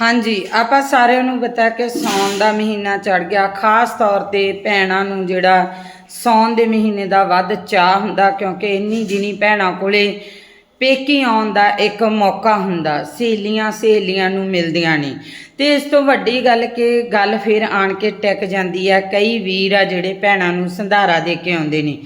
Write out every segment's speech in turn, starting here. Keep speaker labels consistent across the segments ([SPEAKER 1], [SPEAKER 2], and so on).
[SPEAKER 1] ਹਾਂਜੀ, ਆਪਾਂ ਸਾਰਿਆਂ ਨੂੰ ਪਤਾ ਕਿ ਸੌਣ ਦਾ ਮਹੀਨਾ ਚੜ ਗਿਆ। ਖਾਸ ਤੌਰ ਤੇ ਭੈਣਾਂ ਨੂੰ ਜਿਹੜਾ ਸੌਣ ਦੇ ਮਹੀਨੇ ਦਾ ਵੱਧ ਚਾਹ ਹੁੰਦਾ, ਕਿਉਂਕਿ ਇੰਨੀ ਦਿਨੀ ਭੈਣਾਂ ਕੋਲੇ ਪੇਕੀ ਆਉਣ ਦਾ ਇੱਕ ਮੌਕਾ ਹੁੰਦਾ, ਸਹੇਲੀਆਂ ਸਹੇਲੀਆਂ ਨੂੰ ਮਿਲਦੀਆਂ ਨੇ। ਤੇ ਇਸ ਤੋਂ ਵੱਡੀ ਗੱਲ ਕਿ ਗੱਲ ਫਿਰ ਆਣ ਕੇ ਟਿਕ ਜਾਂਦੀ ਆ ਕਈ ਵੀਰ ਆ ਜਿਹੜੇ ਭੈਣਾਂ ਨੂੰ ਸੰਧਾਰਾ ਦੇ ਕੇ ਆਉਂਦੇ ਨੇ।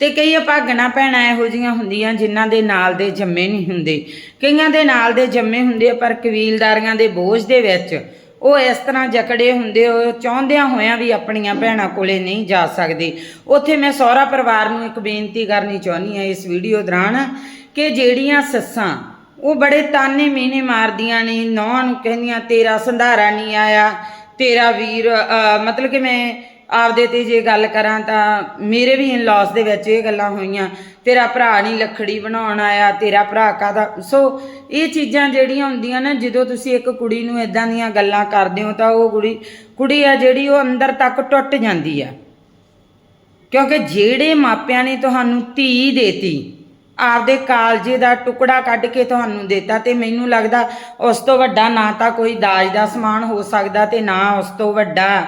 [SPEAKER 1] ਤੇ ਕਈ ਭਾਗਣਾ ਭੈਣਾਂ ਇਹੋ ਜੀਆਂ ਹੁੰਦੀਆਂ ਜਿਨ੍ਹਾਂ ਦੇ ਨਾਲ ਦੇ ਜੰਮੇ ਨਹੀਂ ਹੁੰਦੇ। ਕਈਆਂ ਦੇ ਨਾਲ ਦੇ ਜੰਮੇ ਹੁੰਦੇ ਪਰ ਕਬੀਲਦਾਰੀਆਂ ਦੇ ਬੋਝ ਦੇ ਵਿੱਚ ਉਹ ਇਸ ਤਰ੍ਹਾਂ ਜਕੜੇ ਹੁੰਦੇ ਉਹ ਚਾਹੁੰਦਿਆਂ ਹੋਇਆਂ ਵੀ ਆਪਣੀਆਂ ਭੈਣਾਂ ਕੋਲੇ ਨਹੀਂ ਜਾ ਸਕਦੇ। ਉੱਥੇ ਮੈਂ ਸਹੁਰਾ ਪਰਿਵਾਰ ਨੂੰ ਇੱਕ ਬੇਨਤੀ ਕਰਨੀ ਚਾਹੁੰਦੀ ਆ ਇਸ ਵੀਡੀਓ ਦੌਰਾਨ ਕਿ ਜਿਹੜੀਆਂ ਸੱਸਾਂ ਉਹ ਬੜੇ ਤਾਨੇ ਮੀਨੇ ਮਾਰਦੀਆਂ ਨੇ ਨੌਂ ਨੂੰ ਕਹਿੰਦੀਆਂ, ਤੇਰਾ ਸੰਧਾਰਾ ਨਹੀਂ ਆਇਆ, ਤੇਰਾ ਵੀਰ ਮਤਲਬ ਕਿ ਮੈਂ ਆਪਦੇ ਤੇ ਜੇ ਗੱਲ ਕਰਾਂ ਤਾਂ ਮੇਰੇ ਵੀ ਇਨ ਲਾਸ ਦੇ ਵਿੱਚ ਇਹ ਗੱਲਾਂ ਹੋਈਆਂ। ਤੇਰਾ ਭਰਾ ਨਹੀਂ ਲੱਖੜੀ ਬਣਾਉਣ ਆਇਆ, ਤੇਰਾ ਭਰਾ ਕਾਦਾ ਸੋ ਇਹ ਚੀਜ਼ਾਂ ਜਿਹੜੀਆਂ ਹੁੰਦੀਆਂ ਨਾ, ਜਦੋਂ ਤੁਸੀਂ ਇੱਕ ਕੁੜੀ ਨੂੰ ਇਦਾਂ ਦੀਆਂ ਗੱਲਾਂ ਕਰਦੇ ਹੋ ਤਾਂ ਉਹ ਕੁੜੀ ਕੁੜੀ ਆ ਜਿਹੜੀ ਉਹ ਅੰਦਰ ਤੱਕ ਟੁੱਟ ਜਾਂਦੀ ਆ। ਕਿਉਂਕਿ ਜਿਹੜੇ ਮਾਪਿਆਂ ਨੇ ਤੁਹਾਨੂੰ ਧੀ ਦੇਤੀ, ਆਪਦੇ ਕਾਲਜੇ ਦਾ ਟੁਕੜਾ ਕੱਢ ਕੇ ਤੁਹਾਨੂੰ ਦਿੱਤਾ ਤੇ ਮੈਨੂੰ ਲੱਗਦਾ ਉਸ ਤੋਂ ਵੱਡਾ ਨਾ ਤਾਂ ਕੋਈ ਦਾਜ ਦਾ ਸਮਾਨ ਹੋ ਸਕਦਾ ਤੇ ਨਾ ਉਸ ਤੋਂ ਵੱਡਾ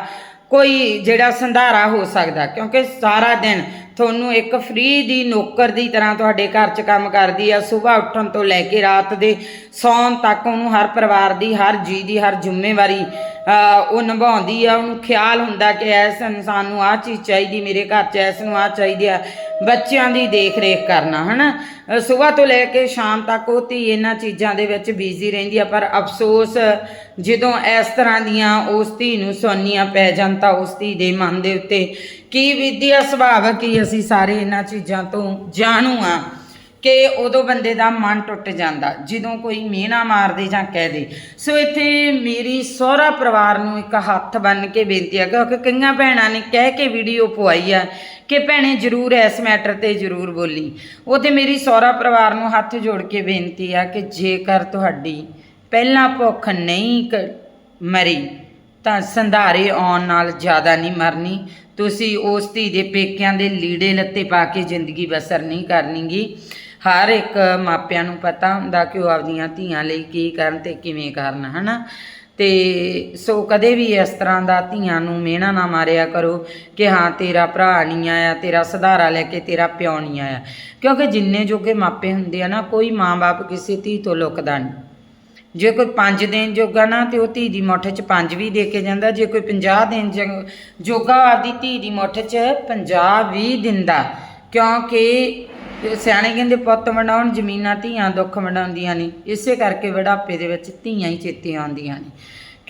[SPEAKER 1] ਕੋਈ ਜਿਹੜਾ ਸੰਧਾਰਾ ਹੋ ਸਕਦਾ, ਕਿਉਂਕਿ ਸਾਰਾ ਦਿਨ ਤੁਹਾਨੂੰ ਇੱਕ ਫ੍ਰੀ ਦੀ ਨੌਕਰ ਦੀ ਤਰ੍ਹਾਂ ਤੁਹਾਡੇ ਘਰ 'ਚ ਕੰਮ ਕਰਦੀ ਆ ਸਵੇਰ ਉੱਠਣ ਤੋਂ ਲੈ ਕੇ ਰਾਤ ਦੇ ਸੌਣ ਤੱਕ ਉਹਨੂੰ ਹਰ ਪਰਿਵਾਰ ਦੀ, ਹਰ ਜੀ ਦੀ, ਹਰ ਜ਼ਿੰਮੇਵਾਰੀ ਉਹ ਨਿਭਾਉਂਦੀ ਆ, ਉਹਨੂੰ ਖਿਆਲ ਹੁੰਦਾ ਕਿ ਇਸ ਇਨਸਾਨ ਨੂੰ ਆਹ ਚੀਜ਼ ਚਾਹੀਦੀ, ਮੇਰੇ ਘਰ 'ਚ ਇਸ ਨੂੰ ਆਹ ਚਾਹੀਦੀ ਆ। ਬੱਚਿਆਂ ਦੀ ਦੇਖ ਰੇਖ ਕਰਨਾ, ਹਨਾ? ਸਵੇਰ ਤੋਂ ਲੈ ਕੇ ਸ਼ਾਮ ਤੱਕ ਉਹ ਧੀ ਇਹਨਾਂ ਚੀਜ਼ਾਂ ਦੇ ਵਿੱਚ ਬਿਜ਼ੀ ਰਹਿੰਦੀ ਆ, ਪਰ ਅਫਸੋਸ ਜਦੋਂ ਇਸ ਤਰ੍ਹਾਂ ਦੀਆਂ ਉਸ ਧੀ ਨੂੰ ਸੋਨੀਆਂ ਪੈ ਜਾਂ ਤਾਂ ਉਸ ਧੀ ਦੇ ਮਨ ਦੇ ਉੱਤੇ ਕੀ ਵਿਦਿਆ ਸੁਭਾਵ ਕੀ ਅਸੀਂ ਸਾਰੇ ਇਹਨਾਂ ਚੀਜ਼ਾਂ ਤੋਂ ਜਾਣੂ ਆ। ਕਿ ਉਦੋਂ ਬੰਦੇ ਦਾ ਮਨ ਟੁੱਟ ਜਾਂਦਾ, ਜਦੋਂ ਕੋਈ ਮਿਹਣਾ ਮਾਰਦੇ ਜਾਂ ਕਹਿ ਦੇ। ਸੋ ਇੱਥੇ ਮੇਰੀ ਸਹੁਰਾ ਪਰਿਵਾਰ ਨੂੰ ਇੱਕ ਹੱਥ ਬੰਨ ਕੇ ਬੇਨਤੀ ਹੈ, ਕਿਉਂਕਿ ਕਈਆਂ ਭੈਣਾਂ ਨੇ ਕਹਿ ਕੇ ਵੀਡੀਓ ਪਵਾਈ ਆ ਕਿ ਭੈਣੇ ਜ਼ਰੂਰ ਇਸ ਮੈਟਰ ਤੇ ਜ਼ਰੂਰ ਬੋਲੀ। ਉਹ ਤੇ ਮੇਰੀ ਸਹੁਰਾ ਪਰਿਵਾਰ ਨੂੰ ਹੱਥ ਜੋੜ ਕੇ ਬੇਨਤੀ ਆ ਕਿ ਜੇਕਰ ਤੁਹਾਡੀ ਪਹਿਲਾਂ ਭੁੱਖ ਨਹੀਂ ਕ- ਮਰੀ, ਤਾਂ ਸੰਧਾਰੇ ਆਉਣ ਨਾਲ ਜ਼ਿਆਦਾ ਨਹੀਂ ਮਰਨੀ। ਤੁਸੀਂ ਉਸ ਧੀ ਦੇ ਪੇਕਿਆਂ ਦੇ ਲੀੜੇ ਲੱਤੇ ਪਾ ਕੇ ਜ਼ਿੰਦਗੀ ਬਸਰ ਨਹੀਂ ਕਰਨੀਗੀ। ਹਰ ਇੱਕ ਮਾਪਿਆਂ ਨੂੰ ਪਤਾ ਹੁੰਦਾ ਕਿ ਉਹ ਆਪਦੀਆਂ ਧੀਆਂ ਲਈ ਕੀ ਕਰਨ ਤੇ ਕਿਵੇਂ ਕਰਨ, ਹਨਾ? ਤੇ ਸੋ ਕਦੇ ਵੀ ਇਸ ਤਰ੍ਹਾਂ ਦਾ ਧੀਆਂ ਨੂੰ ਮਿਹਣਾ ਨਾ ਮਾਰਿਆ ਕਰੋ ਕਿ ਹਾਂ, ਤੇਰਾ ਭਰਾ ਨਹੀਂ ਆਇਆ, ਤੇਰਾ ਸੁਧਾਰਾ ਲੈ ਕੇ ਤੇਰਾ ਪਿਓ ਨਹੀਂ ਆਇਆ। ਕਿਉਂਕਿ ਜਿੰਨੇ ਜੋਗੇ ਮਾਪੇ ਹੁੰਦੇ ਆ ਨਾ, ਕੋਈ ਮਾਂ-ਬਾਪ ਕਿਸੇ ਧੀ ਤੋਂ ਲੁਕਦਾ ਨਹੀਂ। ਜੇ ਕੋਈ 5 ਦਿਨ ਜੋਗਾ ਨਾ, ਤੇ ਉਹ ਧੀ ਦੀ ਮੁੱਠ 'ਚ 5 ਵੀ ਦੇ ਕੇ ਜਾਂਦਾ। ਜੇ ਕੋਈ 50 ਦਿਨ ਜ- ਜੋਗਾ, ਆਪਦੀ ਧੀ ਦੀ ਮੁੱਠ 'ਚ 50 ਵੀ ਦਿੰਦਾ। ਕਿਉਂਕਿ ਸਿਆਣੇ ਕਹਿੰਦੇ ਪੁੱਤ ਵੰਡਾਉਣ ਜ਼ਮੀਨਾਂ ਧੀਆਂ ਦੁੱਖ ਵੰਡਾਉਂਦੀਆਂ ਨੇ, ਇਸੇ ਕਰਕੇ ਵਡਾਪੇ ਦੇ ਵਿੱਚ ਧੀਆਂ ਹੀ ਚੇਤੇ ਆਉਂਦੀਆਂ ਨੇ।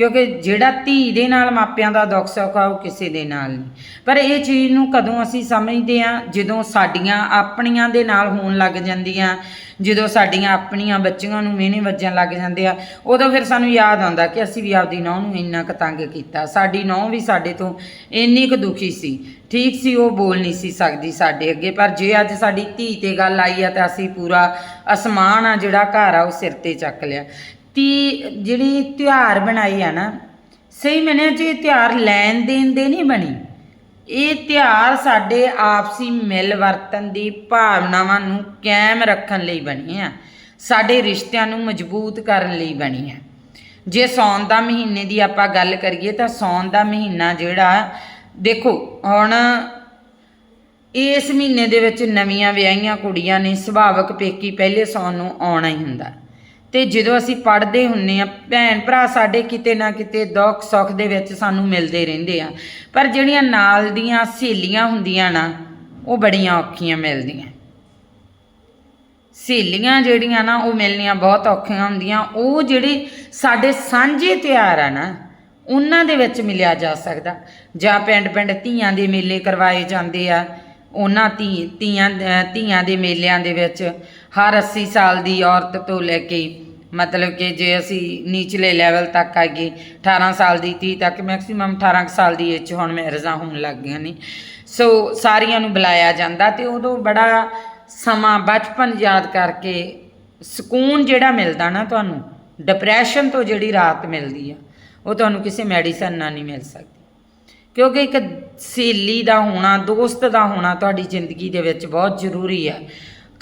[SPEAKER 1] ਕਿਉਂਕਿ ਜਿਹੜਾ ਧੀ ਦੇ ਨਾਲ ਮਾਪਿਆਂ ਦਾ ਦੁੱਖ ਸੁੱਖ ਆ, ਉਹ ਕਿਸੇ ਦੇ ਨਾਲ ਨਹੀਂ। ਪਰ ਇਹ ਚੀਜ਼ ਨੂੰ ਕਦੋਂ ਅਸੀਂ ਸਮਝਦੇ ਆ ਜਦੋਂ ਸਾਡੀਆਂ ਆਪਣੀਆਂ ਦੇ ਨਾਲ ਹੋਣ ਲੱਗ ਜਾਂਦੀਆਂ, ਜਦੋਂ ਸਾਡੀਆਂ ਆਪਣੀਆਂ ਬੱਚੀਆਂ ਨੂੰ ਮਿਹਨੇ ਵੱਜਣ ਲੱਗ ਜਾਂਦੇ ਆ, ਉਦੋਂ ਫਿਰ ਸਾਨੂੰ ਯਾਦ ਆਉਂਦਾ ਕਿ ਅਸੀਂ ਵੀ ਆਪਦੀ ਨੌਂ ਨੂੰ ਇੰਨਾ ਕੁ ਤੰਗ ਕੀਤਾ। ਸਾਡੀ ਨੌਂ ਵੀ ਸਾਡੇ ਤੋਂ ਇੰਨੀ ਕੁ ਦੁਖੀ ਸੀ। ਠੀਕ ਸੀ, ਉਹ ਬੋਲ ਨਹੀਂ ਸੀ ਸਕਦੀ ਸਾਡੇ ਅੱਗੇ, ਪਰ ਜੇ ਅੱਜ ਸਾਡੀ ਧੀ ਤੇ ਗੱਲ ਆਈ ਆ ਤਾਂ ਅਸੀਂ ਪੂਰਾ ਅਸਮਾਨ ਆ ਜਿਹੜਾ ਘਰ ਆ, ਉਹ ਸਿਰ ਤੇ ਚੱਕ ਲਿਆ। ਤੀ ਜਿਹੜੀ ਤਿਉਹਾਰ ਬਣਾਈ ਆ ਨਾ, ਸਹੀ ਮੰਨਿਆ ਜੀ ਇਹ ਤਿਉਹਾਰ ਲੈਣ ਦੇਣ ਦੇ ਨਹੀਂ ਬਣੀ, ਇਹ ਤਿਉਹਾਰ ਸਾਡੇ ਆਪਸੀ ਮਿਲ ਵਰਤਨ ਦੀ ਭਾਵਨਾਵਾਂ ਨੂੰ ਕਾਇਮ ਰੱਖਣ ਲਈ ਬਣੀ ਆ, ਸਾਡੇ ਰਿਸ਼ਤਿਆਂ ਨੂੰ ਮਜ਼ਬੂਤ ਕਰਨ ਲਈ ਬਣੀ ਆ। ਜੇ ਸੌਣ ਦਾ ਮਹੀਨੇ ਦੀ ਆਪਾਂ ਗੱਲ ਕਰੀਏ ਤਾਂ ਸੌਣ ਦਾ ਮਹੀਨਾ ਜਿਹੜਾ, ਦੇਖੋ ਹੁਣ ਇਸ ਮਹੀਨੇ ਦੇ ਵਿੱਚ ਨਵੀਆਂ ਵਿਆਹੀਆਂ ਕੁੜੀਆਂ ਨੇ ਸੁਭਾਵਕ ਪੇਕੀ ਪਹਿਲੇ ਸੌਣ ਨੂੰ ਆਉਣਾ ਹੀ ਹੁੰਦਾ। ਤੇ ਜਦੋਂ ਅਸੀਂ ਪੜ੍ਹਦੇ ਹੁੰਨੇ ਆ, ਭੈਣ ਭਰਾ ਸਾਡੇ ਕਿਤੇ ਨਾ ਕਿਤੇ ਦੁੱਖ ਸੁੱਖ ਦੇ ਵਿੱਚ ਸਾਨੂੰ ਮਿਲਦੇ ਰਹਿੰਦੇ ਆ। ਪਰ ਜਿਹੜੀਆਂ ਨਾਲ ਦੀਆਂ ਸਹੇਲੀਆਂ ਹੁੰਦੀਆਂ ਨਾ, ਉਹ ਬੜੀਆਂ ਔਖੀਆਂ ਮਿਲਦੀਆਂ। ਸਹੇਲੀਆਂ ਜਿਹੜੀਆਂ ਨਾ, ਉਹ ਮਿਲਣੀਆਂ ਬਹੁਤ ਔਖੀਆਂ ਹੁੰਦੀਆਂ। ਉਹ ਜਿਹੜੇ ਸਾਡੇ ਸਾਂਝੇ ਤਿਉਹਾਰ ਆ ਨਾ, ਉਹਨਾਂ ਦੇ ਵਿੱਚ ਮਿਲਿਆ ਜਾ ਸਕਦਾ। ਜਾਂ ਪਿੰਡ ਪਿੰਡ ਧੀਆਂ ਦੇ ਮੇਲੇ ਕਰਵਾਏ ਜਾਂਦੇ ਆ, ਉਹਨਾਂ ਧੀ ਧੀਆਂ ਧੀਆਂ ਦੇ ਮੇਲਿਆਂ ਦੇ ਵਿੱਚ। ਹਰ 80 ਸਾਲ ਦੀ ਔਰਤ ਤੋਂ ਲੈ ਕੇ, ਮਤਲਬ ਕਿ ਜੇ ਅਸੀਂ ਨੀਚਲੇ ਲੈਵਲ ਤੱਕ ਆ ਗਏ 18 ਸਾਲ ਦੀ ਧੀ ਤੱਕ ਮੈਕਸਿਮਮ 18 ਕੁ ਸਾਲ ਦੀ ਏਜ 'ਚ ਹੁਣ ਮੈਰਿਜਾਂ ਹੋਣ ਲੱਗ ਗਈਆਂ ਨੇ। ਸੋ ਸਾਰੀਆਂ ਨੂੰ ਬੁਲਾਇਆ ਜਾਂਦਾ ਤੇ ਉਦੋਂ ਬੜਾ ਸਮਾਂ ਬਚਪਨ ਯਾਦ ਕਰਕੇ ਸਕੂਨ ਜਿਹੜਾ ਮਿਲਦਾ ਨਾ ਤੁਹਾਨੂੰ ਡਿਪਰੈਸ਼ਨ ਤੋਂ ਜਿਹੜੀ ਰਾਹਤ ਮਿਲਦੀ ਆ, ਉਹ ਤੁਹਾਨੂੰ ਕਿਸੇ ਮੈਡੀਸਨ ਨਾਲ ਨਹੀਂ ਮਿਲ ਸਕਦੀ। ਕਿਉਂਕਿ ਇੱਕ ਸਹੇਲੀ ਦਾ ਹੋਣਾ, ਦੋਸਤ ਦਾ ਹੋਣਾ ਤੁਹਾਡੀ ਜ਼ਿੰਦਗੀ ਦੇ ਵਿੱਚ ਬਹੁਤ ਜ਼ਰੂਰੀ ਹੈ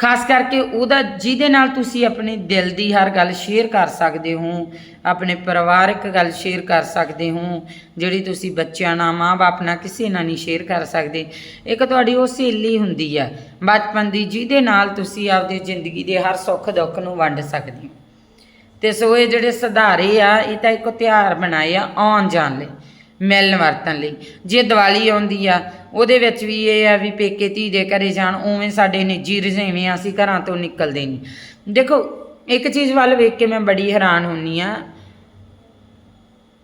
[SPEAKER 1] ਖਾਸ ਕਰਕੇ ਉਹਦਾ, ਜਿਹਦੇ ਨਾਲ ਤੁਸੀਂ ਆਪਣੇ ਦਿਲ ਦੀ ਹਰ ਗੱਲ ਸ਼ੇਅਰ ਕਰ ਸਕਦੇ ਹੋ, ਆਪਣੇ ਪਰਿਵਾਰਕ ਗੱਲ ਸ਼ੇਅਰ ਕਰ ਸਕਦੇ ਹੋ, ਜਿਹੜੀ ਤੁਸੀਂ ਬੱਚਿਆਂ ਨਾਲ, ਮਾਂ-ਬਾਪ ਨਾਲ ਕਿਸੇ ਨਾਲ ਨਹੀਂ ਸ਼ੇਅਰ ਕਰ ਸਕਦੇ। ਇੱਕ ਤੁਹਾਡੀ ਉਹ ਸਹੇਲੀ ਹੁੰਦੀ ਆ, ਬਚਪਨ ਦੀ, ਜਿਹਦੇ ਨਾਲ ਤੁਸੀਂ ਆਪਦੀ ਜ਼ਿੰਦਗੀ ਦੇ ਹਰ ਸੁੱਖ ਦੁੱਖ ਨੂੰ ਵੰਡ ਸਕਦੇ ਹੋ। ਤੇ ਸੋ ਇਹ ਜਿਹੜੇ ਸੁਧਾਰੇ ਆ, ਇਹ ਤਾਂ ਇੱਕ ਤਿਉਹਾਰ ਬਣਾਏ ਆ ਆਉਣ ਜਾਣ ਲਈ। ਮਿਲਣ ਵਰਤਣ ਲਈ। ਜੇ ਦੀਵਾਲੀ ਆਉਂਦੀ ਆ, ਉਹਦੇ ਵਿੱਚ ਵੀ ਇਹ ਆ ਵੀ ਪੇਕੇ ਧੀ ਦੇ ਘਰੇ ਜਾਣ, ਉਵੇਂ ਸਾਡੇ ਨਿੱਜੀ ਰੁਝੇਵੇਂ ਆ, ਅਸੀਂ ਘਰਾਂ ਤੋਂ ਨਿਕਲਦੇ ਨਹੀਂ। ਦੇਖੋ, ਇੱਕ ਚੀਜ਼ ਵੱਲ ਵੇਖ ਕੇ ਮੈਂ ਬੜੀ ਹੈਰਾਨ ਹੁੰਨੀ ਆ।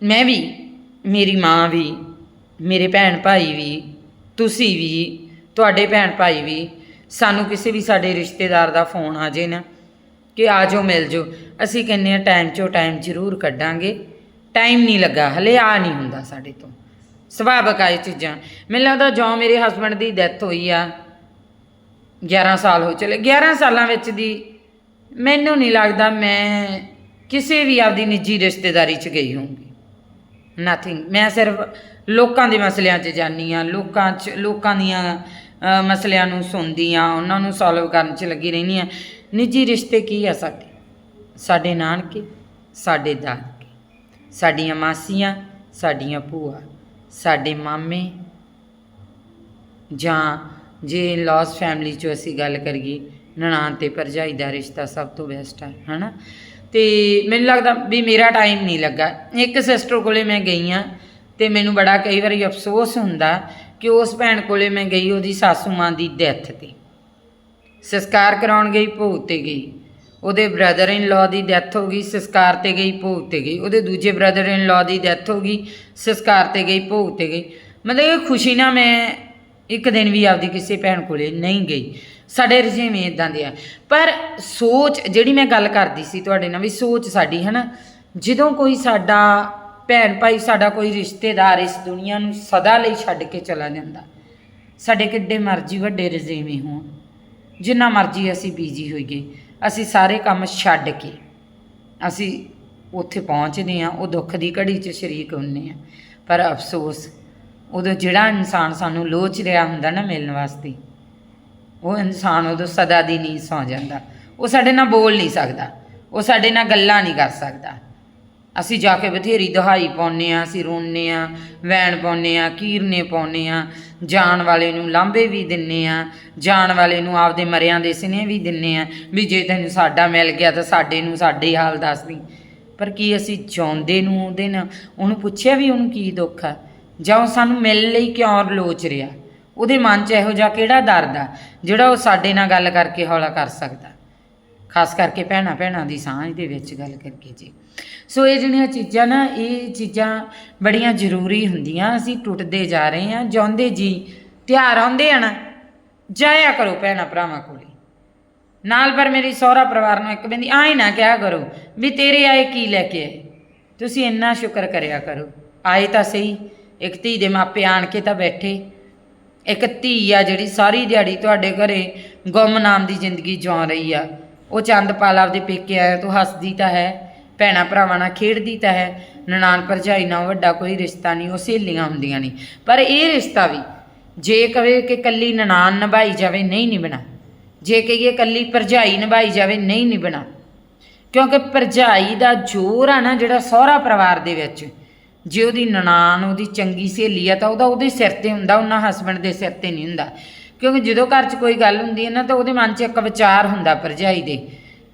[SPEAKER 1] ਮੈਂ ਵੀ, ਮੇਰੀ ਮਾਂ ਵੀ, ਮੇਰੇ ਭੈਣ ਭਾਈ ਵੀ, ਤੁਸੀਂ ਵੀ, ਤੁਹਾਡੇ ਭੈਣ ਭਾਈ ਵੀ, ਸਾਨੂੰ ਕਿਸੇ ਵੀ ਸਾਡੇ ਰਿਸ਼ਤੇਦਾਰ ਦਾ ਫੋਨ ਆ ਜੇ ਨਾ, ਕਿ ਆ ਜਾਓ, ਮਿਲ ਜਾਓ। ਅਸੀਂ ਕਹਿੰਨੇ ਆ, ਟਾਈਮ ਚੋਂ ਟਾਈਮ ਜ਼ਰੂਰ ਕੱਢਾਂਗੇ। ਟਾਈਮ ਨਹੀਂ ਲੱਗਾ, ਹਲੇ ਆ ਨਹੀਂ ਹੁੰਦਾ ਸਾਡੇ ਤੋਂ। ਸੁਭਾਵਕ ਆ ਇਹ ਚੀਜ਼ਾਂ। ਮੈਨੂੰ ਲੱਗਦਾ ਜੋ ਮੇਰੇ ਹਸਬੰਡ ਦੀ ਡੈਥ ਹੋਈ ਆ 11 ਸਾਲ ਹੋ ਚਲੇ 11 ਸਾਲਾਂ ਵਿੱਚ ਦੀ ਮੈਨੂੰ ਨਹੀਂ ਲੱਗਦਾ ਮੈਂ ਕਿਸੇ ਵੀ ਆਪਦੀ ਨਿੱਜੀ ਰਿਸ਼ਤੇਦਾਰੀ 'ਚ ਗਈ ਹੋਊਂਗੀ। ਨਥਿੰਗ ਮੈਂ ਸਿਰਫ ਲੋਕਾਂ ਦੇ ਮਸਲਿਆਂ 'ਚ ਜਾਨੀ ਆ, ਲੋਕਾਂ 'ਚ, ਲੋਕਾਂ ਦੀਆਂ ਮਸਲਿਆਂ ਨੂੰ ਸੁਣਦੀ ਆ, ਉਹਨਾਂ ਨੂੰ ਸੋਲਵ ਕਰਨ 'ਚ ਲੱਗੀ ਰਹਿੰਦੀ ਆ। ਨਿੱਜੀ ਰਿਸ਼ਤੇ ਕੀ ਆ ਸਾਡੇ? ਸਾਡੇ ਨਾਨਕੇ, ਸਾਡੇ ਦਾਦਕੇ ਸਾਡੀਆਂ ਮਾਸੀਆਂ, ਸਾਡੀਆਂ ਭੂਆ, ਸਾਡੇ ਮਾਮੇ ਜਾਂ ਜੇ ਲੌਸ ਫੈਮਿਲੀ 'ਚੋਂ ਅਸੀਂ ਗੱਲ ਕਰੀਏ ਨਨਾਣ ਤੇ ਭਰਜਾਈ ਦਾ ਰਿਸ਼ਤਾ ਸਭ ਤੋਂ ਬੈਸਟ ਹੈ ਹਨਾ? ਤੇ ਮੈਨੂੰ ਲੱਗਦਾ ਵੀ ਮੇਰਾ ਟਾਈਮ ਨਹੀਂ ਲੱਗਾ। ਇੱਕ ਸਿਸਟਰ ਕੋਲੇ ਮੈਂ ਗਈ ਆ ਤੇ ਮੈਨੂੰ ਬੜਾ ਕਈ ਵਾਰੀ ਅਫਸੋਸ ਹੁੰਦਾ ਕਿ ਉਸ ਭੈਣ ਕੋਲੇ ਮੈਂ ਗਈ ਉਹਦੀ ਸਾਸੂ ਮਾਂ ਦੀ ਡੈਥ ਤੇ। ਸੰਸਕਾਰ ਕਰਾਉਣ ਗਈ ਭੋਗ ਤੇ ਗਈ। ਉਹਦੇ ਬ੍ਰਦਰ ਇਨ ਲਾ ਦੀ ਡੈਥ ਹੋ ਗਈ, ਸੰਸਕਾਰ ਤੇ ਗਈ, ਭੋਗ ਤੇ ਗਈ। ਉਹਦੇ ਦੂਜੇ ਬ੍ਰਦਰ ਇਨ ਲਾ ਦੀ ਡੈਥ ਹੋ ਗਈ, ਸੰਸਕਾਰ ਤੇ ਗਈ, ਭੋਗ ਤੇ ਗਈ। ਮਤਲਬ ਇਹ ਖੁਸ਼ੀ ਨਾਲ ਮੈਂ ਇੱਕ ਦਿਨ ਵੀ ਆਪਦੀ ਕਿਸੇ ਭੈਣ ਕੋਲੇ ਨਹੀਂ ਗਈ। ਸਾਡੇ ਰਜੇਵੇਂ ਇਦਾਂ ਦੇ ਆ। ਪਰ ਸੋਚ, ਜਿਹੜੀ ਮੈਂ ਗੱਲ ਕਰਦੀ ਸੀ ਤੁਹਾਡੇ ਨਾਲ ਵੀ ਸੋਚ ਸਾਡੀ ਹੈ ਨਾ ਜਦੋਂ ਕੋਈ ਸਾਡਾ ਭੈਣ ਭਾਈ, ਸਾਡਾ ਕੋਈ ਰਿਸ਼ਤੇਦਾਰ ਇਸ ਦੁਨੀਆ ਨੂੰ ਸਦਾ ਲਈ ਛੱਡ ਕੇ ਚਲਾ ਜਾਂਦਾ, ਸਾਡੇ ਕਿੱਡੇ ਮਰਜ਼ੀ ਵੱਡੇ ਰਜ਼ੇਵੇਂ ਹੋਣ, ਜਿੰਨਾ ਮਰਜ਼ੀ ਅਸੀਂ ਬੀਜੀ ਹੋਈਏ। ਅਸੀਂ ਸਾਰੇ ਕੰਮ ਛੱਡ ਕੇ ਅਸੀਂ ਉੱਥੇ ਪਹੁੰਚਦੇ ਆ ਉਹ ਦੁੱਖ ਦੀ ਘੜੀ 'ਚ ਸ਼ਰੀਕ ਹੁੰਨੇ ਆ ਪਰ ਅਫਸੋਸ, ਉਦੋਂ ਜਿਹੜਾ ਇਨਸਾਨ ਸਾਨੂੰ ਲੋਚ ਰਿਹਾ ਹੁੰਦਾ ਨਾ ਮਿਲਣ ਵਾਸਤੇ, ਉਹ ਇਨਸਾਨ ਉਦੋਂ ਸਦਾ ਦੀ ਨੀਂਦ ਸੌ ਜਾਂਦਾ। ਉਹ ਸਾਡੇ ਨਾਲ ਬੋਲ ਨਹੀਂ ਸਕਦਾ, ਉਹ ਸਾਡੇ ਨਾਲ ਗੱਲਾਂ ਨਹੀਂ ਕਰ ਸਕਦਾ। ਅਸੀਂ ਜਾ ਕੇ ਬਥੇਰੀ ਦਹਾਈ ਪਾਉਂਦੇ ਆ ਅਸੀਂ ਰੋਂਦੇ ਆ ਵੈਣ ਪਾਉਂਦੇ ਆ ਕੀਰਨੇ ਪਾਉਂਦੇ ਆ ਜਾਣ ਵਾਲੇ ਨੂੰ ਲਾਂਭੇ ਵੀ ਦਿੰਨੇ ਆ ਜਾਣ ਵਾਲੇ ਨੂੰ ਆਪਦੇ ਮਰਿਆਂ ਦੇ ਸਿਨੇ ਵੀ ਦਿੰਨੇ ਆ ਵੀ ਜੇ ਤੈਨੂੰ ਸਾਡਾ ਮਿਲ ਗਿਆ ਤਾਂ ਸਾਡੇ ਨੂੰ ਸਾਡੇ ਹਾਲ ਦੱਸ ਦੀ। ਪਰ ਕੀ ਅਸੀਂ ਚਾਹੁੰਦੇ ਨੂੰ ਉਹਦੇ ਨਾਲ? ਉਹਨੂੰ ਪੁੱਛਿਆ ਵੀ ਉਹਨੂੰ ਕੀ ਦੁੱਖ ਆ? ਜਾਂ ਉਹ ਸਾਨੂੰ ਮਿਲਣ ਲਈ ਕਿਉਂ ਲੋਚ ਰਿਹਾ? ਉਹਦੇ ਮਨ 'ਚ ਇਹੋ ਜਿਹਾ ਕਿਹੜਾ ਦਰਦ ਆ ਜਿਹੜਾ ਉਹ ਸਾਡੇ ਨਾਲ ਗੱਲ ਕਰਕੇ ਹੌਲਾ ਕਰ ਸਕਦਾ? ਖਾਸ ਕਰਕੇ ਭੈਣਾਂ ਭੈਣਾਂ ਦੀ ਸਾਂਝ ਦੇ ਵਿੱਚ ਗੱਲ ਕਰਕੇ ਜੀ। ਸੋ ਇਹ ਜਿਹੜੀਆਂ ਚੀਜ਼ਾਂ ਨਾ, ਇਹ ਚੀਜ਼ਾਂ ਬੜੀਆਂ ਜ਼ਰੂਰੀ ਹੁੰਦੀਆਂ, ਅਸੀਂ ਟੁੱਟਦੇ ਜਾ ਰਹੇ ਹਾਂ ਚਾਹੁੰਦੇ ਜੀ, ਤਿਉਹਾਰ ਆਉਂਦੇ ਆ ਨਾ, ਜਾਇਆ ਕਰੋ ਭੈਣਾਂ ਭਰਾਵਾਂ ਕੋਲੇ। ਨਾਲ ਪਰ ਮੇਰੀ ਸਹੁਰਾ ਪਰਿਵਾਰ ਨੂੰ ਇੱਕ ਬੰਦੀ, ਆਏ ਨਾ ਕਿਹਾ ਕਰੋ ਵੀ ਤੇਰੇ ਆਏ ਕੀ ਲੈ ਕੇ ਆਏ? ਤੁਸੀਂ ਇੰਨਾ ਸ਼ੁਕਰ ਕਰਿਆ ਕਰੋ। ਆਏ ਤਾਂ ਸਹੀ, ਇੱਕ ਧੀ ਦੇ ਮਾਪੇ ਆਣ ਕੇ ਤਾਂ ਬੈਠੇ। ਇੱਕ ਧੀ ਆ ਜਿਹੜੀ ਸਾਰੀ ਦਿਹਾੜੀ ਤੁਹਾਡੇ ਘਰੇ ਗੁੰਮਨਾਮ ਦੀ ਜ਼ਿੰਦਗੀ ਜਿਉ ਰਹੀ ਆ। ਉਹ ਚੰਦ ਚੰਦਪਾਲ ਆਪਦੇ ਪੇਕੇ ਆਇਆ, ਤੋਂ ਹੱਸਦੀ ਤਾਂ ਹੈ। ਭੈਣਾ ਭਰਾਵਾਂ ਨਾਲ ਖੇਡਦੀ ਤਾਂ ਹੈ, ਨਨਾਣ ਭਰਜਾਈ ਨਾਲ ਵੱਡਾ ਕੋਈ ਰਿਸ਼ਤਾ ਨਹੀਂ, ਉਹ ਸਹੇਲੀਆਂ ਹੁੰਦੀਆਂ ਨੇ। ਪਰ ਇਹ ਰਿਸ਼ਤਾ ਵੀ, ਜੇ ਕਵੇ ਕਿ ਕੱਲੀ ਨਨਾਣ ਨਿਭਾਈ ਜਾਵੇ, ਨਹੀਂ ਨਿਭਣਾ। ਜੇ ਕਹੀਏ ਕੱਲੀ ਭਰਜਾਈ ਨਿਭਾਈ ਜਾਵੇ, ਨਹੀਂ ਨਿਭਣਾ। ਕਿਉਂਕਿ ਭਰਜਾਈ ਦਾ ਜ਼ੋਰ ਆ ਨਾ ਜਿਹੜਾ ਸਹੁਰਾ ਪਰਿਵਾਰ ਦੇ ਵਿੱਚ। ਜੇ ਉਹਦੀ ਨਨਾਣ, ਉਹਦੀ ਚੰਗੀ ਸਹੇਲੀ ਆ, ਤਾਂ ਉਹਦਾ ਉਹਦੇ ਸਿਰ ਤੇ ਹੁੰਦਾ, ਉਹਨਾਂ ਹਸਬੰਡ ਦੇ ਸਿਰ ਤੇ ਨਹੀਂ ਹੁੰਦਾ। ਕਿਉਂਕਿ ਜਦੋਂ ਘਰ 'ਚ ਕੋਈ ਗੱਲ ਹੁੰਦੀ ਹੈ ਨਾ, ਤਾਂ ਉਹਦੇ ਮਨ 'ਚ ਇੱਕ ਵਿਚਾਰ ਹੁੰਦਾ ਭਰਜਾਈ ਦੇ।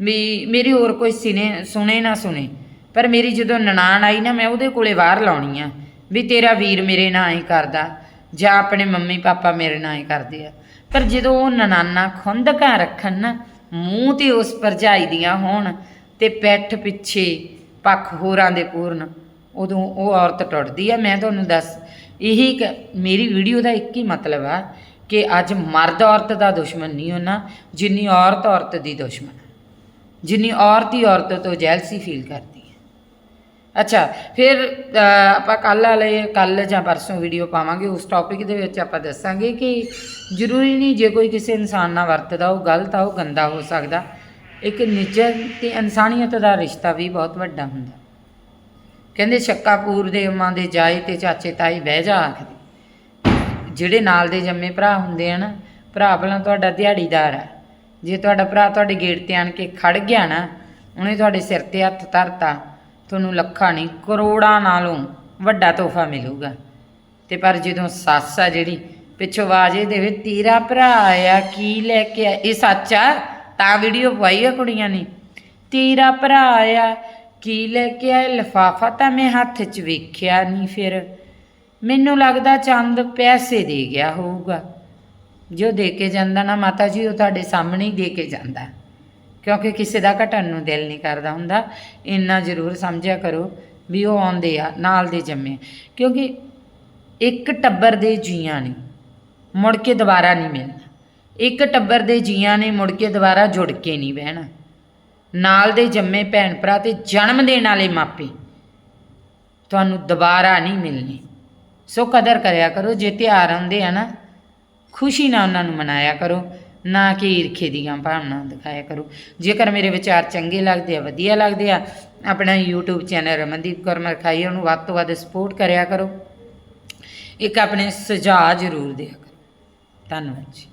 [SPEAKER 1] ਵੀ ਮੇਰੀ ਹੋਰ ਕੋਈ ਸੁਣੇ ਸੁਣੇ ਨਾ ਸੁਣੇ। ਪਰ ਮੇਰੀ ਜਦੋਂ ਨਨਾਣ ਆਈ ਨਾ, ਮੈਂ ਉਹਦੇ ਕੋਲੇ ਬਾਹਰ ਲਾਉਣੀ ਆ, ਵੀ ਤੇਰਾ ਵੀਰ ਮੇਰੇ ਨਾਲ ਹੀ ਕਰਦਾ, ਜਾਂ ਆਪਣੇ ਮੰਮੀ ਪਾਪਾ ਮੇਰੇ ਨਾਲ ਹੀ ਕਰਦੇ ਆ। ਪਰ ਜਦੋਂ ਉਹ ਨਨਾਨਾ ਖੁੰਦਕਾਂ ਰੱਖਣ ਨਾ, ਮੂੰਹ ਤੇ ਉਸ ਭਰਜਾਈ ਦੀਆਂ ਹੋਣ ਤੇ ਪੈਠ ਪਿੱਛੇ ਪੱਖ ਹੋਰਾਂ ਦੇ ਪੂਰਨ, ਉਦੋਂ ਉਹ ਔਰਤ ਟੁੱਟਦੀ ਆ। ਮੈਂ ਤੁਹਾਨੂੰ ਦੱਸ, ਇਹੀ ਇੱਕ ਮੇਰੀ ਵੀਡੀਓ ਦਾ ਇੱਕ ਹੀ ਮਤਲਬ ਆ ਕਿ ਅੱਜ ਮਰਦ ਔਰਤ ਦਾ ਦੁਸ਼ਮਣ ਨਹੀਂ ਹੋਣਾ ਜਿੰਨੀ ਔਰਤ ਔਰਤ ਦੀ ਦੁਸ਼ਮਣ। ਜਿੰਨੀ ਔਰਤ ਹੀ ਔਰਤ ਤੋਂ ਜੈਲਸੀ ਫੀਲ ਕਰਦੀ ਹੈ। ਅੱਛਾ, ਫਿਰ ਆਪਾਂ ਕੱਲ ਵਾਲੇ ਕੱਲ ਜਾਂ ਪਰਸੋਂ ਵੀਡੀਓ ਪਾਵਾਂਗੇ, ਉਸ ਟੌਪਿਕ ਦੇ ਵਿੱਚ ਆਪਾਂ ਦੱਸਾਂਗੇ ਕਿ ਜ਼ਰੂਰੀ ਨਹੀਂ ਜੇ ਕੋਈ ਕਿਸੇ ਇਨਸਾਨ ਨਾਲ ਵਰਤਦਾ, ਉਹ ਗਲਤ ਆ, ਉਹ ਗੰਦਾ ਹੋ ਸਕਦਾ। ਇੱਕ ਨਿੱਜਤ ਤੇ ਇਨਸਾਨੀਅਤ ਦਾ ਰਿਸ਼ਤਾ ਵੀ ਬਹੁਤ ਵੱਡਾ ਹੁੰਦਾ। ਕਹਿੰਦੇ ਸ਼ੱਕਾਪੂਰ ਦੇ ਮਾਂ ਦੇ ਜਾਏ ਤੇ ਚਾਚੇ ਤਾਈ ਬਹਿ ਜਾ ਆਖਦੇ। ਜਿਹੜੇ ਨਾਲ ਦੇ ਜੰਮੇ ਭਰਾ ਹੁੰਦੇ ਆ ਨਾ, ਭਰਾ ਭਲਾ ਤੁਹਾਡਾ ਦਿਹਾੜੀਦਾਰ ਆ। ਜੇ ਤੁਹਾਡਾ ਭਰਾ ਤੁਹਾਡੇ ਗੇਟ ਤੇ ਆਣ ਕੇ ਖੜ ਗਿਆ ਨਾ, ਉਹਨੇ ਤੁਹਾਡੇ ਸਿਰ ਤੇ ਹੱਥ ਧਰਤਾ, ਤੁਹਾਨੂੰ ਲੱਖਾਂ ਨਹੀਂ, ਕਰੋੜਾਂ ਨਾਲੋਂ ਵੱਡਾ ਤੋਹਫਾ ਮਿਲੂਗਾ। ਤੇ ਪਰ ਜਦੋਂ ਸੱਸ ਆ ਜਿਹੜੀ, ਪਿੱਛੋਂ ਆਵਾਜ਼ ਇਹ ਦੇਵੇ, ਤੇਰਾ ਭਰਾ ਆਇਆ, ਕੀ ਲੈ ਕੇ ਆ ਇਹ ਸੱਚ ਆ? ਤਾਂ ਵੀਡੀਓ ਪਾਈ ਆ ਕੁੜੀਆਂ ਨੇ। ਤੇਰਾ ਭਰਾ ਆਇਆ, ਕੀ ਲੈ ਕੇ ਆਇਆ? ਲਫਾਫਾ ਤਾਂ ਮੈਂ ਹੱਥ 'ਚ ਵੇਖਿਆ ਨਹੀਂ ਫਿਰ। ਮੈਨੂੰ ਲੱਗਦਾ ਚੰਦ ਪੈਸੇ ਦੇ ਗਿਆ ਹੋਊਗਾ। ਜੋ ਦੇ ਕੇ ਜਾਂਦਾ ਨਾ, ਮਾਤਾ ਜੀ ਉਹ ਤੁਹਾਡੇ ਸਾਹਮਣੇ ਹੀ ਦੇ ਕੇ ਜਾਂਦਾ ਕਿਉਂਕਿ ਕਿਸੇ ਦਾ ਘਟਣ ਨੂੰ ਦਿਲ ਨਹੀਂ ਕਰਦਾ ਹੁੰਦਾ। ਇੰਨਾ ਜ਼ਰੂਰ ਸਮਝਿਆ ਕਰੋ ਵੀ ਉਹ ਆਉਂਦੇ ਆ, ਨਾਲ ਦੇ ਜੰਮੇ ਕਿਉਂਕਿ ਇੱਕ ਟੱਬਰ ਦੇ ਜੀਆਂ ਨੇ, ਮੁੜ ਕੇ ਦੁਬਾਰਾ ਨਹੀਂ ਮਿਲਣਾ। ਇੱਕ ਟੱਬਰ ਦੇ ਜੀਆਂ ਨੇ ਮੁੜ ਕੇ ਦੁਬਾਰਾ ਜੁੜ ਕੇ ਨਹੀਂ ਬਹਿਣਾ। ਨਾਲ ਦੇ ਜੰਮੇ ਭੈਣ ਭਰਾ ਤੇ ਜਨਮ ਦੇਣ ਵਾਲੇ ਮਾਪੇ, ਤੁਹਾਨੂੰ ਦੁਬਾਰਾ ਨਹੀਂ ਮਿਲਣੇ। ਸੋ ਕਦਰ ਕਰਿਆ ਕਰੋ, ਜੇ ਤਿਉਹਾਰ ਆਉਂਦੇ ਆ ਨਾ ਖੁਸ਼ੀ ਨਾਲ ਉਹਨਾਂ ਨੂੰ ਮਨਾਇਆ ਕਰੋ, ਨਾ ਕਿ ਈਰਖੇ ਦੀਆਂ ਭਾਵਨਾ ਦਿਖਾਇਆ ਕਰੋ। ਜੇਕਰ ਮੇਰੇ ਵਿਚਾਰ ਚੰਗੇ ਲੱਗਦੇ ਆ, ਵਧੀਆ ਲੱਗਦੇ ਆ, ਆਪਣਾ YouTube ਚੈਨਲ ਰਮਨਦੀਪ ਕੌਰ ਮਰਖਾਈ ਉਹਨੂੰ ਵੱਧ ਤੋਂ ਵੱਧ ਸਪੋਰਟ ਕਰਿਆ ਕਰੋ। ਇੱਕ ਆਪਣੇ ਸੁਝਾਅ ਜ਼ਰੂਰ ਦਿਆ ਕਰੋ। ਧੰਨਵਾਦ ਜੀ।